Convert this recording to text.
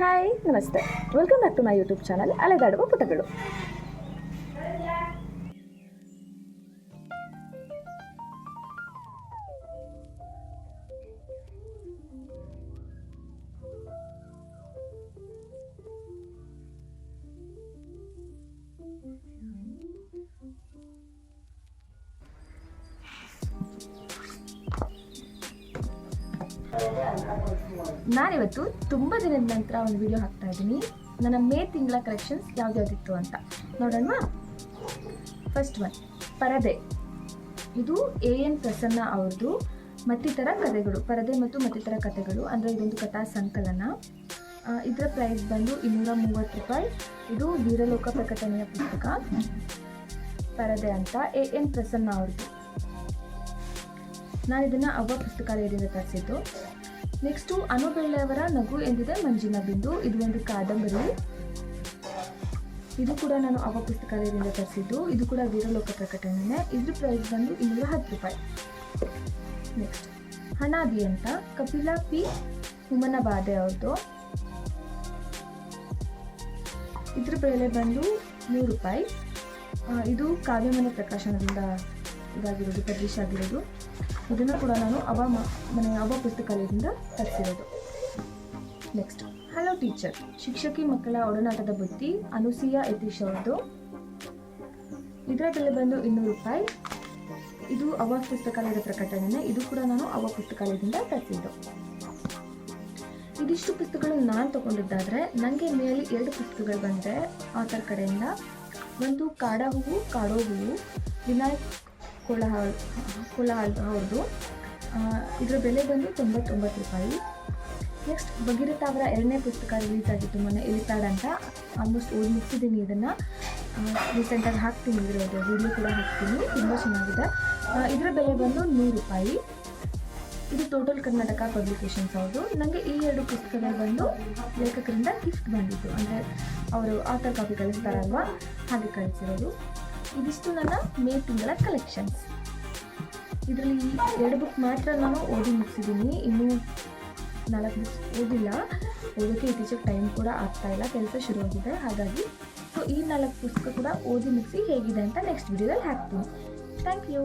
Hi ನಮಸ್ತೆ. Welcome back to my YouTube channel ಅಲೆದಾಡುವ ಪುಟಗಳು ನಾನಿವತ್ತು ತುಂಬ ದಿನದ ನಂತರ ಒಂದು ವಿಡಿಯೋ ಹಾಕ್ತಾ ಇದ್ದೀನಿ. ನನ್ನ ಮೇ ತಿಂಗಳ ಕಲೆಕ್ಷನ್ಸ್ ಯಾವ್ದ್ಯಾವ್ದಿತ್ತು ಅಂತ. ನೋಡೋಣ. ಫಸ್ಟ್ ಒನ್ ಪರದೆ. ಇದು ಎ ಎನ್ ಪ್ರಸನ್ನ ಅವ್ರದ್ದು ಮತ್ತಿತರ ಕಥೆಗಳು. ಪರದೆ ಮತ್ತು ಮತ್ತಿತರ ಕಥೆಗಳು. ಅಂದರೆ ಇದೊಂದು ಕಥಾ ಸಂಕಲನ. ಇದರ ಪ್ರೈಸ್ ಬಂದು ಇನ್ನೂರ ಮೂವತ್ತು ರೂಪಾಯಿ. ಇದು ವೀರಲೋಕ ಪ್ರಕಟಣೆಯ ಪುಸ್ತಕ. ಪರದೆ ಅಂತ ಎ ಎನ್ ಪ್ರಸನ್ನ ಅವ್ರದ್ದು. ನಾನು ಇದನ್ನು ಅವ್ವ ಪುಸ್ತಕಾಲಯದಿಂದ ತರಿಸಿದ್ದು. ನೆಕ್ಸ್ಟು ಅನುಬೆಳ್ಳೆಯವರ ನಗು ಎಂದಿದೆ ಮಂಜಿನ ಬಿಂದು. ಇದು ಒಂದು ಕಾದಂಬರಿ. ಇದು ಕೂಡ ನಾನು ಅವ ಪುಸ್ತಕಾಲಯದಿಂದ ತರಿಸಿದ್ದು. ಇದು ಕೂಡ ವೀರಲೋಕ ಪ್ರಕಟಣೆ ಇದ್ರ ಪ್ರೈಸ್ ಬಂದು ಇನ್ನೂರ ಹತ್ತು ರೂಪಾಯಿ. ನೆಕ್ಸ್ಟ್ ಹಣಾದಿ ಅಂತ. ಕಪಿಲಾ ಪಿ. ಹುಮನ ಅವ್ರದ್ದು ಇದ್ರ ಬೆಲೆ ಬಂದು ನೂರು ರೂಪಾಯಿ. ಇದು ಕಾವ್ಯಮನೆ ಪ್ರಕಾಶನದಿಂದ ಇದಾಗಿರೋದು ಪಬ್ಲಿಷ್ ಆಗಿರೋದು. ಇದನ್ನು ಕೂಡ ನಾನು ಅವ ಮನೆ ಅವ ಪುಸ್ತಕಾಲಯದಿಂದ ತರಿಸಿರೋದು ನೆಕ್ಸ್ಟ್ ಹಲೋ ಟೀಚರ್ ಶಿಕ್ಷಕಿ ಮಕ್ಕಳ ಒಡನಾಟದ ಬುತ್ತಿ ಅನುಸೀಯ ಯತೀಶ್ ಅವ್ರದ್ದು. ಇದರ ಬೆಲೆ ಬಂದು ಇನ್ನೂರು ರೂಪಾಯಿ. ಇದು ಅವ ಪುಸ್ತಕಾಲಯದ ಪ್ರಕಟಣೆ ಇದು ಕೂಡ ನಾನು ಅವ ಪುಸ್ತಕಾಲಯದಿಂದ ತರಿಸಿದ್ದು ಇದಿಷ್ಟು ಪುಸ್ತಕಗಳು ನಾನು ತಗೊಂಡಿದ್ದಾದ್ರೆ ನನಗೆ ಮೇಲಿ ಎರಡು ಪುಸ್ತಕಗಳು ಬಂದರೆ ಆಥರ್ ಕಡೆಯಿಂದ ಒಂದು ಕಾಡ ಹೂವು ಕಾಡೋ ಹೂವು ವಿನಾಯಕ್ ಕೊಳಹಾಳ್ ಕೊಳಹಾಳ್ ಅವ್ರದ್ದು ಇದರ ಬೆಲೆ ಬಂದು ತೊಂಬತ್ತೊಂಬತ್ತು ರೂಪಾಯಿ. ನೆಕ್ಸ್ಟ್ ಭಗೀರಥ ಅವರ ಎರಡನೇ ಪುಸ್ತಕ ರಿಲೀಸ್ ಆಗಿತ್ತು, ಮೊನ್ನೆ ಎಲಿತಾಡ್ ಅಂತ. ಆಲ್ಮೋಸ್ಟ್ ಓದಿ ಮುಗಿಸಿದ್ದೀನಿ ಇದನ್ನು. ರೀಸೆಂಟಾಗಿ ಹಾಕ್ತೀನಿ ಇದರದ್ದು ವಿಡಿಯೋ ಕೂಡ ಹಾಕ್ತೀನಿ. ತುಂಬ ಚೆನ್ನಾಗಿದೆ. ಇದರ ಬೆಲೆ ಬಂದು ನೂರು ರೂಪಾಯಿ. ಇದು ಟೋಟಲ್ ಕರ್ನಾಟಕ ಪಬ್ಲಿಕೇಶನ್ಸ್ ಅವರು ನನಗೆ ಈ ಎರಡು ಪುಸ್ತಕಗಳು ಬಂದು ಲೇಖಕರಿಂದ ಗಿಫ್ಟ್ ಬಂದಿದ್ದು. ಅಂದರೆ ಅವರು ಆಥರ್ ಕಾಪಿ ಕಳಿಸ್ತಾರಲ್ವಾ? ಹಾಗೆ ಕಳಿಸಿರೋದು. ಇದಿಷ್ಟು ನನ್ನ ಮೇ ತಿಂಗಳ ಕಲೆಕ್ಷನ್ಸ್ ಇದರಲ್ಲಿ ಎರಡು ಬುಕ್ ಮಾತ್ರ ನಾನು ಓದಿ ಮುಗಿಸಿದ್ದೀನಿ. ಇನ್ನೂ ನಾಲ್ಕು ಬುಕ್ಸ್ ಓದಿಲ್ಲ. ಓದೋಕ್ಕೆ ಇತ್ತೀಚೆಗೆ ಟೈಮ್ ಕೂಡ ಆಗ್ತಾ ಇಲ್ಲ. ಕೆಲಸ ಶುರುವಾಗಿದೆ. ಹಾಗಾಗಿ ಸೊ ಈ ನಾಲ್ಕು ಪುಸ್ತಕ ಕೂಡ ಓದಿ ಮುಗಿಸಿ ಹೇಗಿದೆ ಅಂತ ನೆಕ್ಸ್ಟ್ ವಿಡಿಯೋದಲ್ಲಿ ಹಾಕ್ತೀನಿ. Thank you